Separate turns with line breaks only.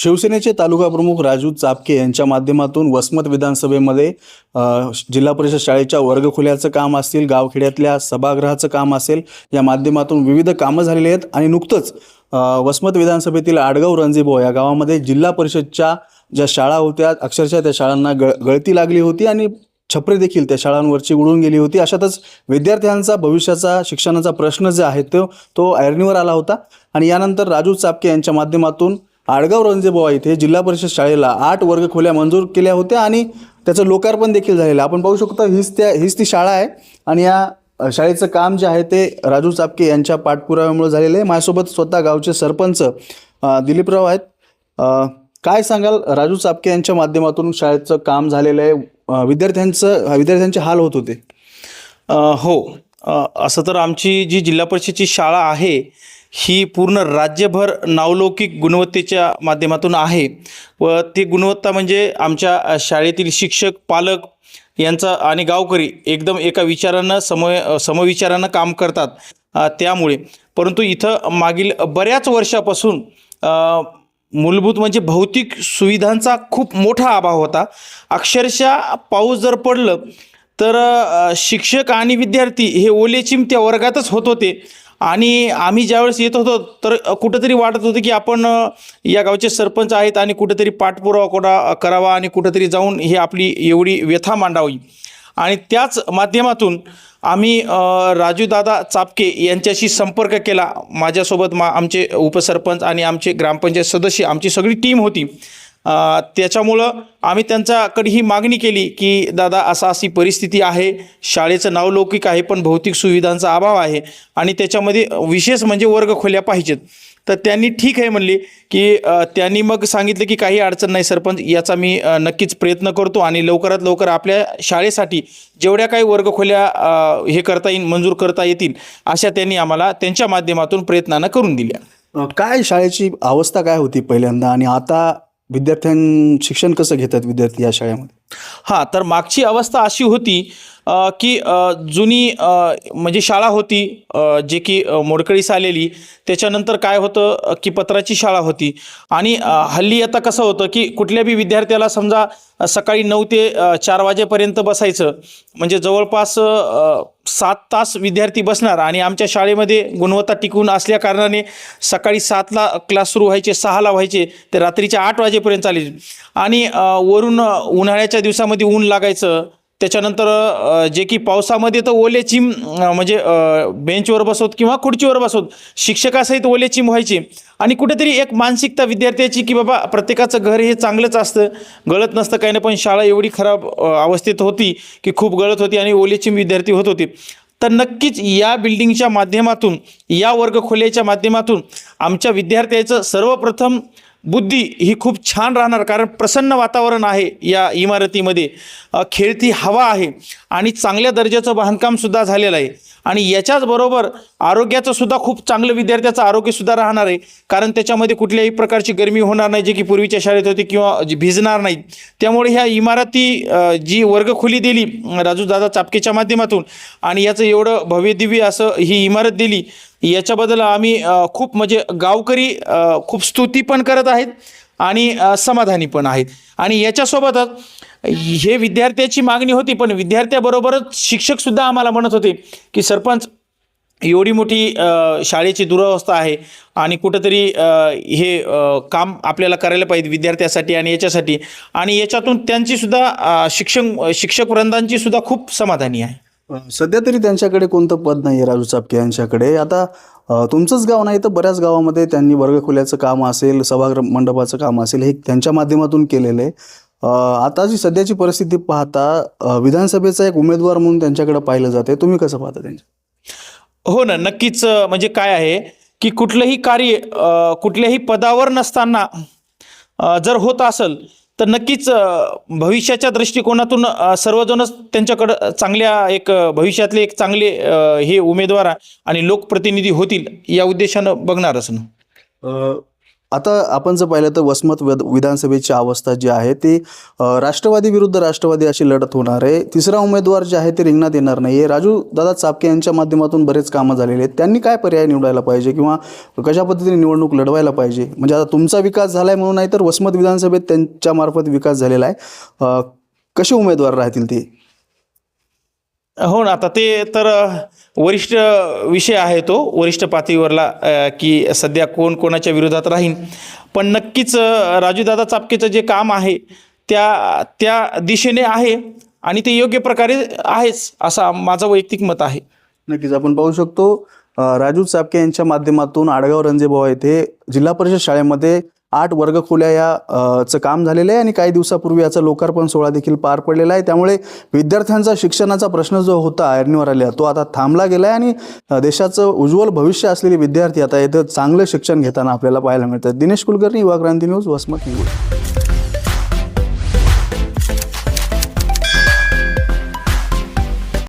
शिवसेनेचे तालुका प्रमुख राजू चापके यांच्या माध्यमातून वसमत विधानसभेमध्ये जिल्हा परिषद शाळेच्या वर्गखोल्याचं काम असतील गावखेड्यातल्या सभागृहाचं काम असेल या माध्यमातून विविध कामं झालेली आहेत आणि नुकतंच वसमत विधानसभेतील आडगाव रणजीबो या गावामध्ये जिल्हा परिषदच्या ज्या शाळा होत्या अक्षरशः त्या शाळांना गळ गळती लागली होती आणि छपरे देखील त्या शाळांवरची उडून गेली होती. अशातच विद्यार्थ्यांचा भविष्याचा शिक्षणाचा प्रश्न जे आहे तो तो ऐरणीवर आला होता. आणि यानंतर राजू चापके यांच्या माध्यमातून आडगाव रणजेबोवा इथे जिल्हा परिषद शाळेला आठ वर्ग खोल्या मंजूर केल्या होत्या आणि त्याचं लोकार्पण देखील झालेलं आपण पाहू शकतो हीच त्या हीच ती शाळा आहे. आणि या शाळेचं काम जे आहे ते राजू चापके यांच्या पाठपुराव्यामुळे झालेलं आहे. माझ्यासोबत स्वतः गावचे सरपंच दिलीपराव आहेत. काय सांगाल राजू चापके यांच्या माध्यमातून शाळेचं काम झालेलं आहे? विद्यार्थ्यांचं विद्यार्थ्यांचे हाल होत होते.
हो. असं तर आमची जी जिल्हा परिषदची शाळा आहे ही पूर्ण राज्यभर नावलौकिक गुणवत्तेच्या माध्यमातून आहे. व ती गुणवत्ता म्हणजे आमच्या शाळेतील शिक्षक पालक यांचा आणि गावकरी एकदम एका विचारानं सम समविचारानं काम करतात. त्यामुळे. परंतु इथं मागील बऱ्याच वर्षापासून मूलभूत म्हणजे भौतिक सुविधांचा खूप मोठा अभाव होता. अक्षरशः पाऊस जर पडलं तर शिक्षक आणि विद्यार्थी हे ओले चिमत्या वर्गातच होत होते. आणि आम्ही ज्यावेळेस येत होतो तर कुठंतरी वाटत होतं की आपण या गावचे सरपंच आहेत आणि कुठंतरी पाठपुरावा कोणा करावा आणि कुठंतरी जाऊन ही आपली एवढी व्यथा मांडावी. आणि त्याच माध्यमातून आम्ही राजूदादा चापके यांच्याशी संपर्क केला. माझ्यासोबत मा आमचे उपसरपंच आणि आमचे ग्रामपंचायत सदस्य आमची सगळी टीम होती. त्याच्यामुळं आम्ही त्यांच्याकडे ही मागणी केली की दादा असा अशी परिस्थिती आहे. शाळेचं नाव लौकिक आहे पण भौतिक सुविधांचा अभाव आहे आणि त्याच्यामध्ये विशेष म्हणजे वर्ग खोल्या पाहिजेत. तर त्यांनी ठीक आहे म्हणली की त्यांनी मग सांगितलं की काही अडचण नाही सरपंच याचा मी नक्कीच प्रयत्न करतो आणि लवकरात लवकर आपल्या शाळेसाठी जेवढ्या काही वर्गखोल्या हे करता येईल मंजूर करता येतील अशा त्यांनी आम्हाला त्यांच्या माध्यमातून प्रयत्नानं करून दिल्या.
काय शाळेची अवस्था काय होती पहिल्यांदा? आणि आता विद्यार्थ्यां शिक्षण कसं घेतात विद्यार्थी या शाळेमध्ये?
हां तर मागची अवस्था अशी होती की जुनी म्हणजे शाळा होती जे की मोडकळीस आलेली त्याच्यानंतर काय होतं की पत्राची शाळा होती. आणि हल्ली आता कसं होतं की कुठल्या बी विद्यार्थ्याला समजा सकाळी नऊ ते चार वाजेपर्यंत बसायचं म्हणजे जवळपास सात तास विद्यार्थी बसणार आणि आमच्या शाळेमध्ये गुणवत्ता टिकून असल्या कारणाने सकाळी सातला क्लास सुरू व्हायचे सहाला व्हायचे ते रात्रीच्या आठ वाजेपर्यंत चालायचे. आणि वरून उन्हाळ्याच्या दिवसामध्ये ऊन लागायचं त्याच्यानंतर जे की पावसामध्ये तर ओले चिम म्हणजे बेंचवर बसवत किंवा खुर्चीवर बसवत शिक्षकासहित ओले चिम व्हायचे. आणि कुठेतरी एक मानसिकता विद्यार्थ्याची की बाबा प्रत्येकाचं घर हे चांगलंच असतं. गळत नसतं काही नाही पण शाळा एवढी खराब अवस्थेत होती की खूप गळत होती आणि ओले चिम विद्यार्थी होत होते. तर नक्कीच या बिल्डिंगच्या माध्यमातून या वर्गखोल्याच्या माध्यमातून आमच्या विद्यार्थ्याचं सर्वप्रथम बुद्धी ही खूप छान राहणार कारण प्रसन्न वातावरण आहे या इमारतीमध्ये. खेळती हवा आहे आणि चांगल्या दर्जाचं बांधकामसुद्धा झालेलं आहे. आणि याच्याच बरोबर आरोग्याचं सुद्धा खूप चांगलं विद्यार्थ्याचं आरोग्यसुद्धा राहणार आहे. कारण त्याच्यामध्ये कुठल्याही प्रकारची गरमी होणार नाही जे की पूर्वीच्या शाळेत होती किंवा जी भिजणार नाही. त्यामुळे ह्या इमारती जी वर्गखोली दिली राजूदादा चापकेच्या माध्यमातून आणि याचं एवढं भव्यदिव्य असं ही इमारत दिली याच्याबद्दल आम्ही खूप म्हणजे गावकरी खूप स्तुती पण करत आहेत आणि समाधानी पण आहेत. आणि याच्यासोबतच हे विद्यार्थ्याची मागणी होती पण विद्यार्थ्याबरोबरच शिक्षकसुद्धा आम्हाला म्हणत होते की सरपंच एवढी मोठी शाळेची दुरावस्था आहे आणि कुठंतरी हे काम आपल्याला करायला पाहिजे विद्यार्थ्यासाठी आणि याच्यासाठी. आणि याच्यातून त्यांचीसुद्धा शिक्षण शिक्षक वृंदांची सुद्धा खूप समाधानी आहे.
सध्या तरी त्यांच्याकडे कोणतं पद नाही आहे राजू चापके यांच्याकडे. आता तुमचंच गाव नाही तर बऱ्याच गावामध्ये त्यांनी वर्गखोल्याचं काम असेल सभागृह मंडपाचं काम असेल हे त्यांच्या माध्यमातून केलेलं आहे. आता जी सध्याची परिस्थिती पाहता विधानसभेचा एक उमेदवार म्हणून त्यांच्याकडे पाहिलं जाते तुम्ही कसं पाहता त्यांच्या
हो ना नक्कीच म्हणजे काय आहे की कुठलंही कार्य कुठल्याही पदावर नसताना जर होत असेल तर नक्कीच भविष्याच्या दृष्टिकोनातून सर्वजणच त्यांच्याकडं चांगल्या एक भविष्यातले एक चांगले हे उमेदवार आणि लोकप्रतिनिधी होतील या उद्देशानं बघणारच ना
आता आपण जर पाहिलं तर वसमत विधानसभेची अवस्था जी आहे ती राष्ट्रवादी विरुद्ध राष्ट्रवादी अशी लढत होणार आहे. तिसरा उमेदवार जे आहे ते रिंगणात येणार नाही आहे राजू दादा चापके यांच्या माध्यमातून बरेच कामं झालेले आहेत. त्यांनी काय पर्याय निवडायला पाहिजे किंवा कशा पद्धतीने निवडणूक लढवायला पाहिजे? म्हणजे आता तुमचा विकास झाला आहे म्हणून नाही तर वसमत विधानसभेत त्यांच्यामार्फत विकास झालेला आहे. कसे उमेदवार राहतील ते?
हो ना आता ते तर वरिष्ठ विषय आहे तो वरिष्ठ पातळीवरला की सध्या कोण कोणाच्या विरोधात राहीन. पण नक्कीच राजूदादा चापकेचं जे काम आहे त्या त्या दिशेने आहे आणि ते योग्य प्रकारे आहेच असा माझं वैयक्तिक मत आहे.
नक्कीच आपण पाहू शकतो राजू चापके यांच्या माध्यमातून आडगाव रंजेभाव येथे जिल्हा परिषद शाळेमध्ये आठ वर्गखोल्या या चं काम झालेलं आहे आणि काही दिवसापूर्वी याचा लोकार्पण सोहळा देखील पार पडलेला आहे. त्यामुळे विद्यार्थ्यांचा शिक्षणाचा प्रश्न जो होता ऐरणीवर आलेला तो आता थांबला गेला आहे आणि देशाचं उज्ज्वल भविष्य असलेले विद्यार्थी आता इथं चांगलं शिक्षण घेताना आपल्याला पाहायला मिळतात दिनेश कुलकर्णी युवा क्रांती न्यूज वसमत निवड